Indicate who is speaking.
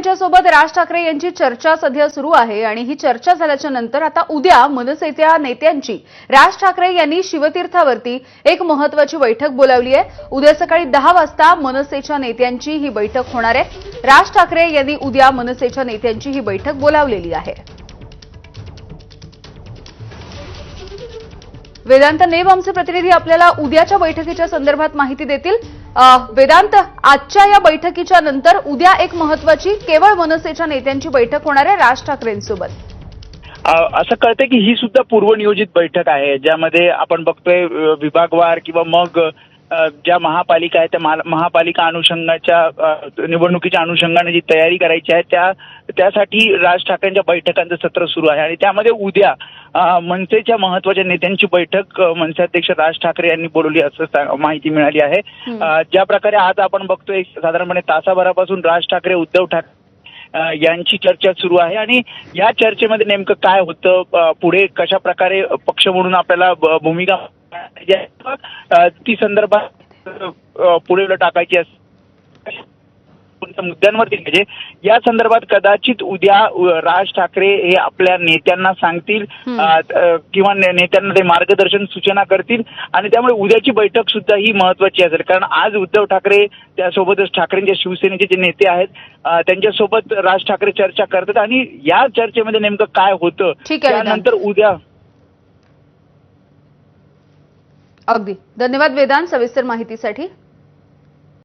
Speaker 1: यांच्यासोबत राज ठाकरे यांची चर्चा सध्या सुरू आहे आणि ही चर्चा झाल्याच्यानंतर आता उद्या मनसेच्या नेत्यांची राज ठाकरे यांनी शिवतीर्थावरती एक महत्वाची बैठक बोलावली आहे. उद्या सकाळी दहा वाजता मनसेच्या नेत्यांची ही बैठक होणार आहे. राज ठाकरे यांनी उद्या मनसेच्या नेत्यांची ही बैठक बोलावलेली आहे. वेदांत नेब आमचे प्रतिनिधी आपल्याला उद्याच्या बैठकीच्या संदर्भात माहिती देतील. वेदांत आजच्या या बैठकीच्या नंतर उद्या एक महत्वाची केवळ मनसेच्या नेत्यांची बैठक होणार आहे राज ठाकरेंसोबत.
Speaker 2: असं कळतंय की ही सुद्धा पूर्वनियोजित बैठक आहे ज्यामध्ये आपण बघतोय विभागवार किंवा मग ज्या महापालिका आहेत त्या महा- महापालिका अनुषंगाच्या निवडणुकीच्या अनुषंगाने जी तयारी करायची आहे त्या त्यासाठी राज ठाकरेंच्या बैठकांचं सत्र सुरू आहे. आणि त्यामध्ये उद्या मनसेच्या महत्त्वाच्या नेत्यांची बैठक मनसे अध्यक्ष राज ठाकरे यांनी बोलवली असं माहिती मिळाली आहे. ज्या प्रकारे आज आपण बघतोय साधारणपणे तासाभरापासून राज ठाकरे उद्धव ठाकरे यांची चर्चा सुरू आहे. आणि या चर्चेमध्ये नेमकं काय होतं पुढे कशा प्रकारे पक्ष म्हणून आपल्याला भूमिका ती संदर्भात पुढे टाकायची कोणत्या मुद्द्यांवरती. म्हणजे या संदर्भात कदाचित उद्या राज ठाकरे हे आपल्या नेत्यांना सांगतील किंवा नेत्यांना ते मार्गदर्शन सूचना करतील आणि त्यामुळे उद्याची बैठक सुद्धा ही महत्वाची असेल. कारण आज उद्धव ठाकरे त्यासोबतच ठाकरेंच्या शिवसेनेचे जे नेते आहेत त्यांच्यासोबत राज ठाकरे चर्चा करतात. आणि या चर्चेमध्ये नेमकं काय होतं. त्यानंतर उद्या
Speaker 1: अगदी. धन्यवाद वेदांत सविस्तर माहितीसाठी.